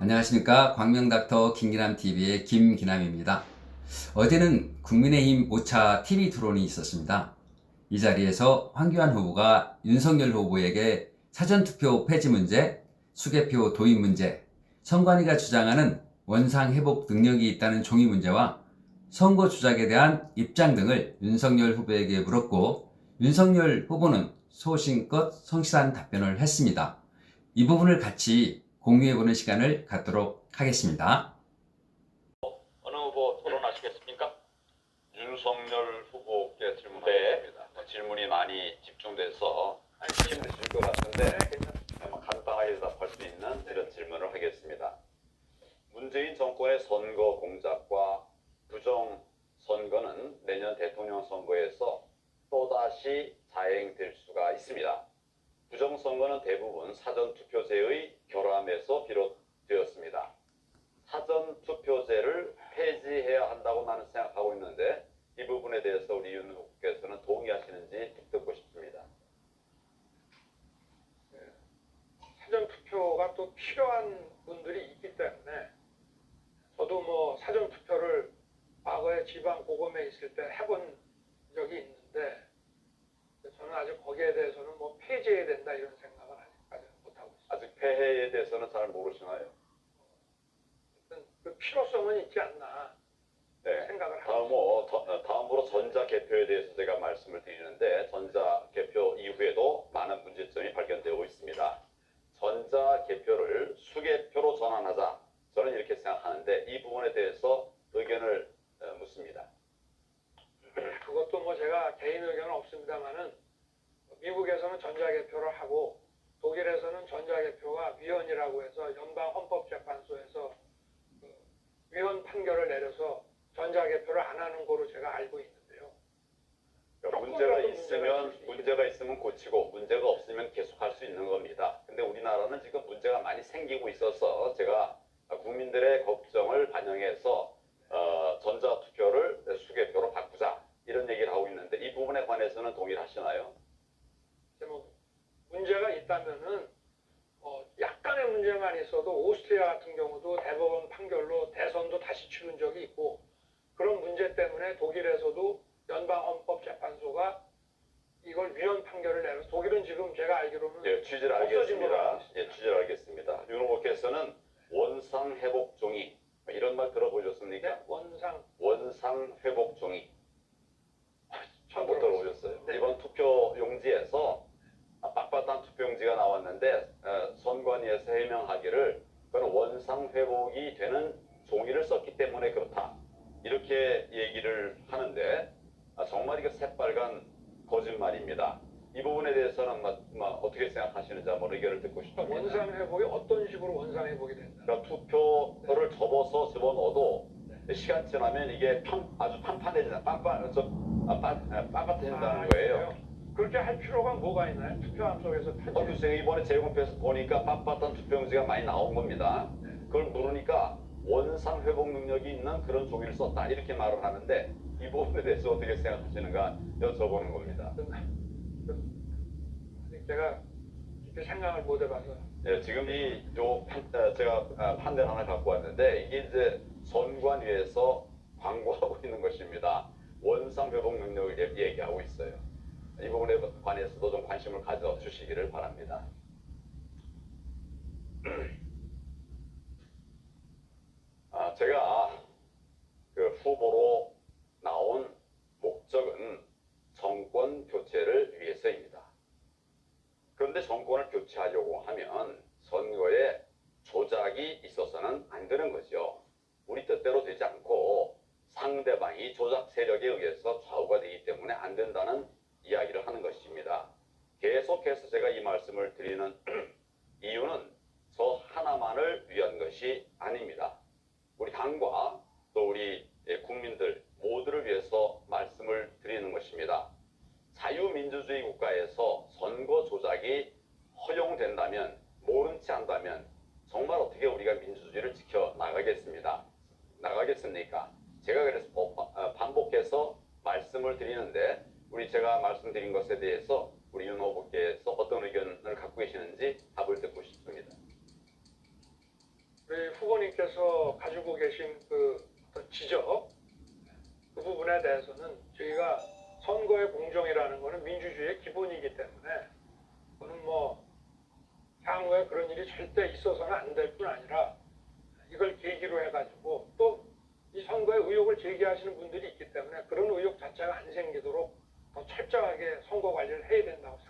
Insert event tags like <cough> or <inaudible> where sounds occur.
안녕하십니까 광명닥터 김기남 TV의 김기남입니다. 어제는 국민의힘 5차 TV 토론이 있었습니다. 이 자리에서 황교안 후보가 윤석열 후보에게 사전투표 폐지 문제, 수개표 도입 문제, 선관위가 주장하는 원상 회복 능력이 있다는 종이 문제와 선거 조작에 대한 입장 등을 윤석열 후보에게 물었고 윤석열 후보는 소신껏 성실한 답변을 했습니다. 이 부분을 같이 공유해보는 시간을 갖도록 하겠습니다. 어느 후보 토론하시겠습니까? 윤석열 후보께 질문하겠습니다. 뭐 질문이 많이 집중돼서 힘드실 것 같은데 아마 간단하게 대답할 수 있는 이런 질문을 하겠습니다. 문재인 정권의 선거 공작과 부정 선거는 내년 대통령 선거에서 또다시 자행될 수가 있습니다. 부정 선거는 대부분 사전 투표제의 결함에서 비롯되었습니다. 사전 투표제를 폐지해야 한다고 나는 생각하고 있는데 이 부분에 대해서 우리 윤 후보께서는 동의하시는지 듣고 싶습니다. 사전 투표가 또 필요한 분들이 있기 때문에 저도 뭐 사전 투표를 과거에 지방 고검에 있을 때 해본 적이 있는데 저는 아직 거기에 대해서는 뭐 폐지해야 된다 이런 생각은 아직까지 못하고 있습니다. 아직 폐해에 대해서는 잘 모르시나요? 그 필요성은 있지 않나 네. 생각을 하고 다음으로, 더- 어, 다음으로 전자 개표에 대해서 제가 말씀을 드리는데 전자 개표 이후에도 많은 문제점이 발견되고 있습니다. 전자 개표를 수개표로 전환하자 저는 이렇게 생각하는데 이 부분에 대해서 의견을 어, 묻습니다. 그것도 뭐 제가 개인 의견은 없습니다만은 미국에서는 전자개표를 하고 독일에서는 전자개표가 위헌이라고 해서 연방 헌법재판소에서 그 위헌 판결을 내려서 전자개표를 안 하는 거로 제가 알고 있는데요. 문제가 있으면 문제가 있으면 고치고 문제가 없으면 계속 할 수 있는 겁니다. 근데 우리나라는 지금 문제가 많이 생기고 있어서 제가 국민들의 걱정을 반영해서 어, 전자 투표를 수개표로 바꾸자 이런 얘기를 하고 있는데 이 부분에 관해서는 동의를 하시나요? 이제 뭐 문제가 있다면은 어, 약간의 문제만 있어도 오스트리아 같은 경우도 대법원 판결로 대선도 다시 치른 적이 있고 그런 문제 때문에 독일에서도 연방헌법재판소가 이걸 위헌 판결을 내려서 독일은 지금 제가 알기로는 예, 취지를 알겠습니다. 예, 취지를 알겠습니다. 윤 후보께서는 원상 회복 종이 이런 말 들어보셨습니까? 네, 원상 원상 회복 종이 처음 못 들어보셨어요? 네. 이번 투표 용지에서 아, 빳빳한 투표 용지가 나왔는데 어, 선관위에서 해명하기를 그건 원상 회복이 되는 종이를 썼기 때문에 그렇다 이렇게 얘기를 하는데 아, 정말 이거 새빨간 거짓말입니다. 이 부분에 대해서는 막, 막 어떻게 생각하시는지 한번 의견을 듣고 싶습니다. 원상 회복이 어떤 식으로 원상 회복이 된다? 그러니까 투표를 접어서 집어넣어도 시간 지나면 이게 판, 아주 판판해진다, 빤빤, 아, 빤, 아, 빳빳해진다는 아, 거예요. 그렇게 할 필요가 뭐가 있나요? 투표함 속에서 어, 글쎄요, 이번에 제공표에서 보니까 빳빳한 투표용지가 많이 나온 겁니다. 그걸 물으니까 원상 회복 능력이 있는 그런 종이를 썼다 이렇게 말을 하는데 이 부분에 대해서 어떻게 생각하시는가 여쭤보는 겁니다. 제가 생각을 못 해봐서 예, 지금 이요 제가 아, 판넬 하나 갖고 왔는데 이게 이제 선관 위에서 광고하고 <laughs> 있는 것입니다. 원상 회복 능력을 얘- 얘기하고 있어요. 이 부분에 관해서도 좀 관심을 가져 주시기를 바랍니다. <clears throat> 아, 제가 그 후보로 나온 목적은 정권 교체를 위해서입니다. 그런데 정권을 교체하려고 하면 선거에 조작이 있어서는 안 되는 거죠. 우리 뜻대로 되지 않고 상대방이 조작 세력에 의해서 좌우가 되기 때문에 안 된다는 이야기를 하는 것입니다. 계속해서 제가 이 말씀을 드리는 <clears throat> 이유는 저 하나만을 위한 것이 아닙니다. 우리 당과 또 우리 예, 국민들 모두를 위해서 말씀을 드리는 것입니다. 자유민주주의 국가에서 선거 조작이 허용된다면 모른 체 한다면 정말 어떻게 우리가 민주주의를 지켜 나가겠습니다. 나가겠습니까? 제가 그래서 법- 어, 반복해서 말씀을 드리는데 우리 제가 말씀드린 것에 대해서 우리 윤 후보께서 어떤 의견을 갖고 계시는지 답을 듣고 싶습니다. 우리 후보님께서 가지고 계신 그 지적 그 부분에 대해서는 저희가 선거의 공정이라는 것은 민주주의의 기본이기 때문에 그거는 뭐 향후에 그런 일이 절대 있어서는 안 될 뿐 아니라 이걸 계기로 해가지고 제기하시는 분들이 있기 때문에 그런 의혹 자체가 안 생기도록 더 철저하게 선거 관리를 해야 된다고 생각합니다.